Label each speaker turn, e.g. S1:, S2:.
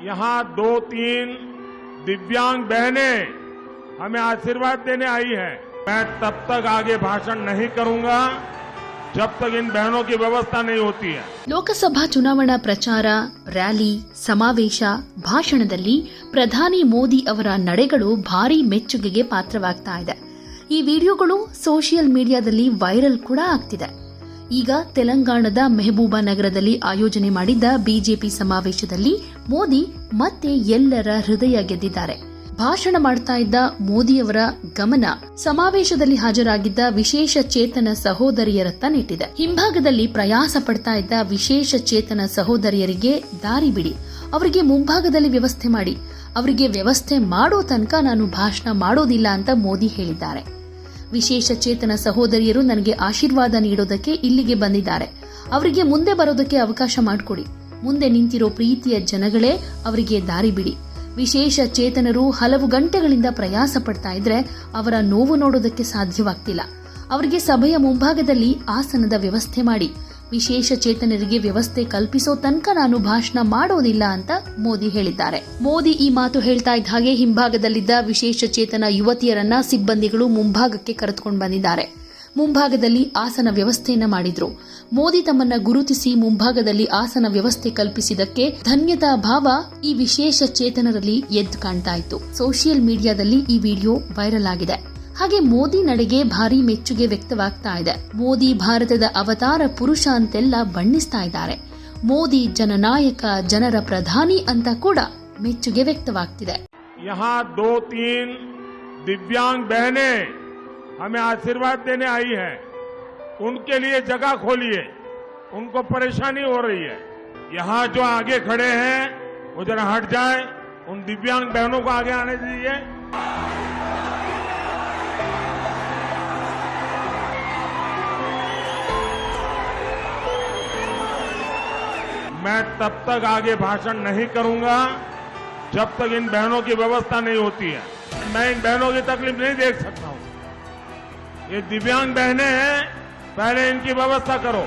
S1: यहाँ दो तीन दिव्यांग बहनें हमें आशीर्वाद देने आई हैं मैं तब तक आगे भाषण नहीं करूंगा जब तक इन बहनों की व्यवस्था नहीं होती है
S2: ಲೋಕಸಭಾ ಚುನಾವಣಾ ಪ್ರಚಾರ ರ್ಯಾಲಿ ಸಮಾವೇಶ ಭಾಷಣದಲ್ಲಿ ಪ್ರಧಾನಿ ಮೋದಿ ಅವರ ನಡೆಗಳು ಭಾರೀ ಮೆಚ್ಚುಗೆಗೆ ಪಾತ್ರವಾಗ್ತಾ ಇದೆ ಈ ವಿಡಿಯೋಗಳು ಸೋಷಿಯಲ್ ಮೀಡಿಯಾದಲ್ಲಿ ವೈರಲ್ ಕೂಡ ಆಗ್ತಿದೆ ಈಗ ತೆಲಂಗಾಣದ ಮೆಹಬೂಬಾ ನಗರದಲ್ಲಿ ಆಯೋಜನೆ ಮಾಡಿದ್ದ ಬಿಜೆಪಿ ಸಮಾವೇಶದಲ್ಲಿ ಮೋದಿ ಮತ್ತೆ ಎಲ್ಲರ ಹೃದಯ ಗೆದ್ದಿದ್ದಾರೆ. ಭಾಷಣ ಮಾಡ್ತಾ ಇದ್ದ ಮೋದಿಯವರ ಗಮನ ಸಮಾವೇಶದಲ್ಲಿ ಹಾಜರಾಗಿದ್ದ ವಿಶೇಷ ಚೇತನ ಸಹೋದರಿಯರತ್ತ ನೆಟ್ಟಿದೆ. ಹಿಂಭಾಗದಲ್ಲಿ ಪ್ರಯಾಸ ಪಡ್ತಾ ಇದ್ದ ವಿಶೇಷ ಚೇತನ ಸಹೋದರಿಯರಿಗೆ ದಾರಿ ಬಿಡಿ. ಅವರಿಗೆ ಮುಂಭಾಗದಲ್ಲಿ ವ್ಯವಸ್ಥೆ ಮಾಡಿ. ಅವರಿಗೆ ವ್ಯವಸ್ಥೆ ಮಾಡೋ ತನಕ ನಾನು ಭಾಷಣ ಮಾಡೋದಿಲ್ಲ ಅಂತ ಮೋದಿ ಹೇಳಿದ್ದಾರೆ. ವಿಶೇಷ ಚೇತನ ಸಹೋದರಿಯರು ನನಗೆ ಆಶೀರ್ವಾದ ನೀಡೋದಕ್ಕೆ ಇಲ್ಲಿಗೆ ಬಂದಿದ್ದಾರೆ. ಅವರಿಗೆ ಮುಂದೆ ಬರೋದಕ್ಕೆ ಅವಕಾಶ ಮಾಡಿಕೊಡಿ. ಮುಂದೆ ನಿಂತಿರೋ ಪ್ರೀತಿಯ ಜನಗಳೇ ಅವರಿಗೆ ದಾರಿ ಬಿಡಿ. ವಿಶೇಷ ಚೇತನರು ಹಲವು ಗಂಟೆಗಳಿಂದ ಪ್ರಯಾಸ ಪಡ್ತಾ ಇದ್ರೆ ಅವರ ನೋವು ನೋಡೋದಕ್ಕೆ ಸಾಧ್ಯವಾಗ್ತಿಲ್ಲ. ಅವರಿಗೆ ಸಭೆಯ ಮುಂಭಾಗದಲ್ಲಿ ಆಸನದ ವ್ಯವಸ್ಥೆ ಮಾಡಿ. ವಿಶೇಷ ಚೇತನರಿಗೆ ವ್ಯವಸ್ಥೆ ಕಲ್ಪಿಸೋ ತನಕ ನಾನು ಭಾಷಣ ಮಾಡೋದಿಲ್ಲ ಅಂತ ಮೋದಿ ಹೇಳಿದ್ದಾರೆ. ಮೋದಿ ಈ ಮಾತು ಹೇಳ್ತಾ ಇದ್ದ ಹಾಗೆ ಹಿಂಭಾಗದಲ್ಲಿದ್ದ ವಿಶೇಷ ಚೇತನ ಯುವತಿಯರನ್ನ ಸಿಬ್ಬಂದಿಗಳು ಮುಂಭಾಗಕ್ಕೆ ಕರೆದುಕೊಂಡು ಬಂದಿದ್ದಾರೆ. ಮುಂಭಾಗದಲ್ಲಿ ಆಸನ ವ್ಯವಸ್ಥೆಯನ್ನ ಮಾಡಿದ್ರು. ಮೋದಿ ತಮ್ಮನ್ನ ಗುರುತಿಸಿ ಮುಂಭಾಗದಲ್ಲಿ ಆಸನ ವ್ಯವಸ್ಥೆ ಕಲ್ಪಿಸಿದಕ್ಕೆ ಧನ್ಯತಾ ಭಾವ ಈ ವಿಶೇಷ ಚೇತನರಲ್ಲಿ ಎದ್ದು ಕಾಣ್ತಾ ಇತ್ತು. ಸೋಷಿಯಲ್ ಮೀಡಿಯಾದಲ್ಲಿ ಈ ವಿಡಿಯೋ ವೈರಲ್ ಆಗಿದೆ. ಹಾಗೆ ಮೋದಿ ನಡೆಗೆ ಭಾರಿ ಮೆಚ್ಚುಗೆ ವ್ಯಕ್ತವಾಗ್ತಾ ಇದೆ ಮೋದಿ ಭಾರತದ ಅವತಾರ ಪುರುಷ ಅಂತೆಲ್ಲ ಬಣ್ಣಿಸ್ತಾ ಇದ್ದಾರೆ ಮೋದಿ ಜನನಾಯಕ ಜನರ ಪ್ರಧಾನಿ ಅಂತ ಕೂಡ ಮೆಚ್ಚುಗೆ ವ್ಯಕ್ತವಾಗ್ತಿದೆ
S1: यहाँ दो तीन दिव्यांग बहनें हमें आशीर्वाद देने आई हैं उनके लिए जगह खोलिए उनको परेशानी हो रही है यहाँ जो आगे खड़े हैं वो जरा हट जाए उन दिव्यांग बहनों को आगे आने दीजिए मैं तब तक आगे भाषण नहीं करूँगा जब तक इन बहनों की व्यवस्था नहीं होती है। मैं इन बहनों की तकलीफ़ नहीं देख सकता हूँ। ये दिव्यांग बहनें हैं, पहले इनकी व्यवस्था करो।